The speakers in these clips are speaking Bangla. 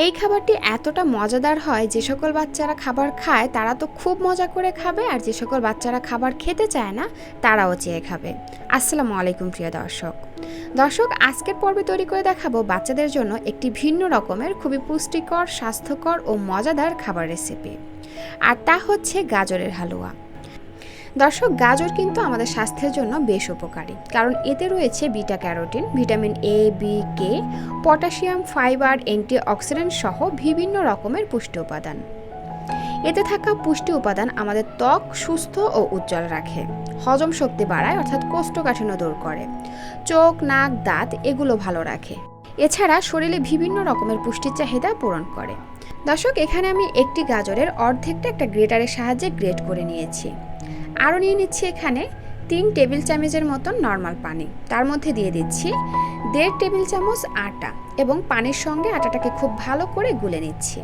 এই খাবারটি এতটা মজাদার হয় যে সকল বাচ্চারা খাবার খায়, তারা তো খুব মজা করে খাবে আর যে সকল বাচ্চারা খাবার খেতে চায় না, তারাও চেয়ে খাবে। আসসালামু আলাইকুম প্রিয় দর্শক। দর্শক, আজকের পর্বে তৈরি করে দেখাবো বাচ্চাদের জন্য একটি ভিন্ন রকমের খুবই পুষ্টিকর, স্বাস্থ্যকর ও মজাদার খাবার রেসিপি আর তা হচ্ছে গাজরের হালুয়া। দর্শক, গাজর কিন্তু আমাদের স্বাস্থ্যের জন্য বেশ উপকারী। কারণ এতে রয়েছে beta carotene, vitamin A B K potassium, fibre, antioxidant সহ বিভিন্ন রকমের পুষ্টি উপাদান। এতে থাকা পুষ্টি উপাদান আমাদের ত্বক সুস্থ ও উজ্জ্বল রাখে, হজম শক্তি বাড়ায়, অর্থাৎ কোষ্ঠকাঠিন্য দূর করে। চোখ, নাক, দাঁত এগুলো ভালো রাখে। এছাড়া শরীরে বিভিন্ন রকমের পুষ্টির চাহিদা পূরণ করে। দর্শক, এখানে আমি একটি গাজরের অর্ধেকটা একটা গ্রেটারের সাহায্যে গ্রেট করে নিয়েছি। আরও নিয়ে নিচ্ছি এখানে তিন টেবিল চামচের মতন নর্মাল পানি। তার মধ্যে দিয়ে দিচ্ছি দেড় টেবিল চামচ আটা এবং পানির সঙ্গে আটাটাকে খুব ভালো করে গুলে নিচ্ছি।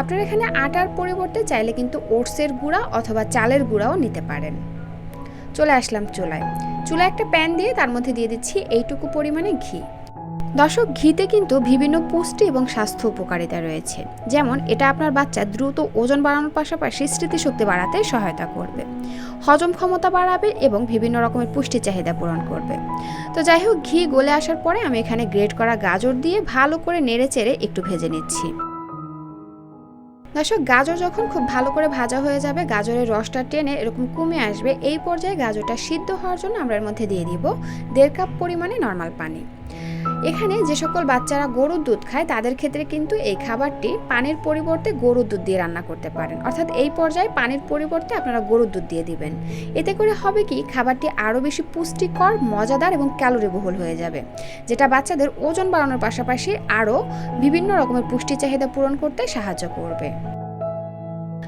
আপনারা এখানে আটার পরিবর্তে চাইলে কিন্তু ওটসের গুঁড়া অথবা চালের গুঁড়াও নিতে পারেন। চলে আসলাম চুলায়। চুলায় একটা প্যান দিয়ে তার মধ্যে দিয়ে দিচ্ছি এইটুকু পরিমাণে ঘি। দর্শক, ঘিতে কিন্তু বিভিন্ন পুষ্টি এবং স্বাস্থ্য উপকারিতা রয়েছে। যেমন, এটা আপনার বাচ্চা দ্রুত ওজন বাড়ানোর পাশাপাশি স্মৃতিশক্তি বাড়াতে সহায়তা করবে। হজম ক্ষমতা বাড়াবে এবং বিভিন্ন রকমের পুষ্টি চাহিদা পূরণ করবে। তো যাই হোক, ঘি গলে আসার পরে আমি এখানে গ্রেট করা গাজর দিয়ে ভালো করে নেড়ে চেড়ে একটু ভেজে নিচ্ছি। দর্শক, গাজর যখন খুব ভালো করে ভাজা হয়ে যাবে, গাজরের রসটা টেনে এরকম কমে আসবে, এই পর্যায়ে গাজরটা সিদ্ধ হওয়ার জন্য আমরা এর মধ্যে দিয়ে দিব দেড় কাপ পরিমাণে নর্মাল পানি। এখানে যে সকল বাচ্চারা গরুর দুধ খায়, তাদের ক্ষেত্রে কিন্তু এই খাবারটি পানির পরিবর্তে গরুর দুধ দিয়ে রান্না করতে পারেন। অর্থাৎ এই পর্যায়ে পানির পরিবর্তে আপনারা গরুর দুধ দিয়ে দিবেন। এতে করে হবে কি, খাবারটি আরও বেশি পুষ্টিকর, মজাদার এবং ক্যালোরিবহুল হয়ে যাবে। যেটা বাচ্চাদের ওজন বাড়ানোর পাশাপাশি আরও বিভিন্ন রকমের পুষ্টি চাহিদা পূরণ করতে সাহায্য করবে।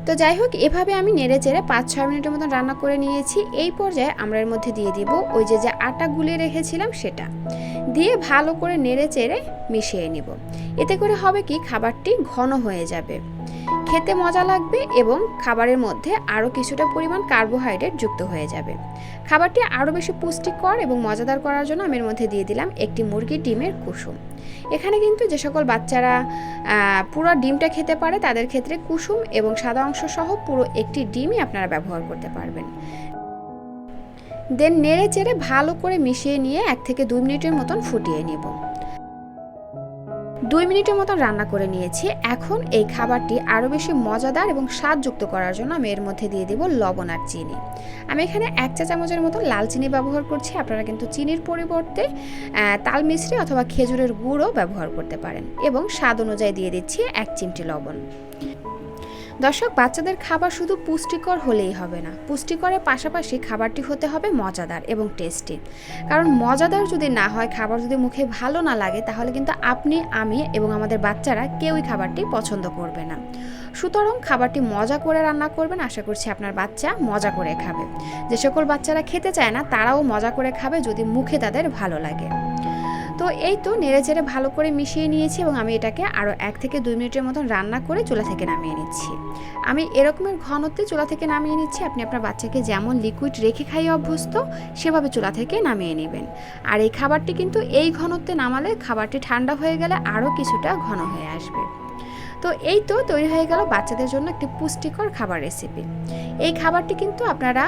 তো যাই হোক, এভাবে আমি নেড়ে চেড়ে পাঁচ ছয় মিনিটের মতন রান্না করে নিয়েছি। এই পর্যায়ে আমরা এর মধ্যে দিয়ে দিব ওই যে যে আটা গুলিয়ে রেখেছিলাম সেটা। দিয়ে ভালো করে নেড়ে চেড়ে মিশিয়ে নিব। এতে করে হবে কি, খাবারটি ঘন হয়ে যাবে। খেতে মজা লাগবে এবং খাবারের মধ্যে আরও কিছুটা পরিমাণ কার্বোহাইড্রেট যুক্ত হয়ে যাবে। খাবারটি আরও বেশি পুষ্টিকর এবং মজাদার করার জন্য আমি এর মধ্যে দিয়ে দিলাম একটি মুরগির ডিমের কুসুম। এখানে কিন্তু যে সকল বাচ্চারা পুরো ডিমটা খেতে পারে তাদের ক্ষেত্রে কুসুম এবং সাদা অংশ সহ পুরো একটি ডিমই আপনারা ব্যবহার করতে পারবেন। দেন নেড়ে চেড়ে ভালো করে মিশিয়ে নিয়ে এক থেকে দুই মিনিটের মতন ফুটিয়ে নেব। দুই মিনিটের মতন রান্না করে নিয়েছি। এখন এই খাবারটি আরও বেশি মজাদার এবং স্বাদযুক্ত করার জন্য আমি এর মধ্যে দিয়ে দিব লবণ আর চিনি। আমি এখানে এক চা চামচের মতো লাল চিনি ব্যবহার করছি। আপনারা কিন্তু চিনির পরিবর্তে তাল মিশ্রি অথবা খেজুরের গুঁড়ও ব্যবহার করতে পারেন এবং স্বাদ অনুযায়ী দিয়ে দিচ্ছি এক চিমটি লবণ। দর্শক, বাচ্চাদের খাবার শুধু পুষ্টিকর হলেই হবে না। পুষ্টিকরের পাশাপাশি খাবারটি হতে হবে মজাদার এবং টেস্টি। কারণ মজাদার যদি না হয়, খাবার যদি মুখে ভালো না লাগে, তাহলে কিন্তু আপনি, আমি এবং আমাদের বাচ্চারা কেউই খাবারটি পছন্দ করবে না। সুতরাং খাবারটি মজা করে রান্না করবেন। আশা করছি আপনার বাচ্চা মজা করে খাবে। যে সকল বাচ্চারা খেতে চায় না, তারাও মজা করে খাবে যদি মুখে তাদের ভালো লাগে। তো এই তো নেড়ে চেড়ে ভালো করে মিশিয়ে নিয়েছি এবং আমি এটাকে আরও এক থেকে দুই মিনিটের মতন রান্না করে চুলা থেকে নামিয়ে নিচ্ছি। আমি এরকমের ঘনত্বে চুলা থেকে নামিয়ে নিচ্ছি। আপনি আপনার বাচ্চাকে যেমন লিকুইড রেখে খাইয়ে অভ্যস্ত, সেভাবে চুলা থেকে নামিয়ে নেবেন। আর এই খাবারটি কিন্তু এই ঘনত্বে নামালে খাবারটি ঠান্ডা হয়ে গেলে আরও কিছুটা ঘন হয়ে আসবে। তো এই তো তৈরি হয়ে গেল বাচ্চাদের জন্য একটি পুষ্টিকর খাবার রেসিপি এই খাবারটি কিন্তু আপনারা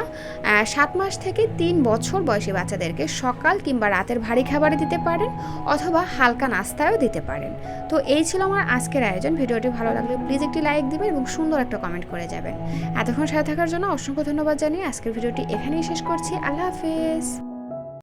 সাত মাস থেকে তিন বছর বয়সী বাচ্চাদেরকে সকাল কিংবা রাতের ভারী খাবারে দিতে পারেন অথবা হালকা নাস্তায়ও দিতে পারেন। তো এই ছিল আমার আজকের আয়োজন। ভিডিওটি ভালো লাগলে প্লিজ একটি লাইক দিবেন এবং সুন্দর একটা কমেন্ট করে যাবেন। এতক্ষণ সাথে থাকার জন্য অসংখ্য ধন্যবাদ জানিয়ে আজকের ভিডিওটি এখানেই শেষ করছি। আল্লাহ হাফেজ।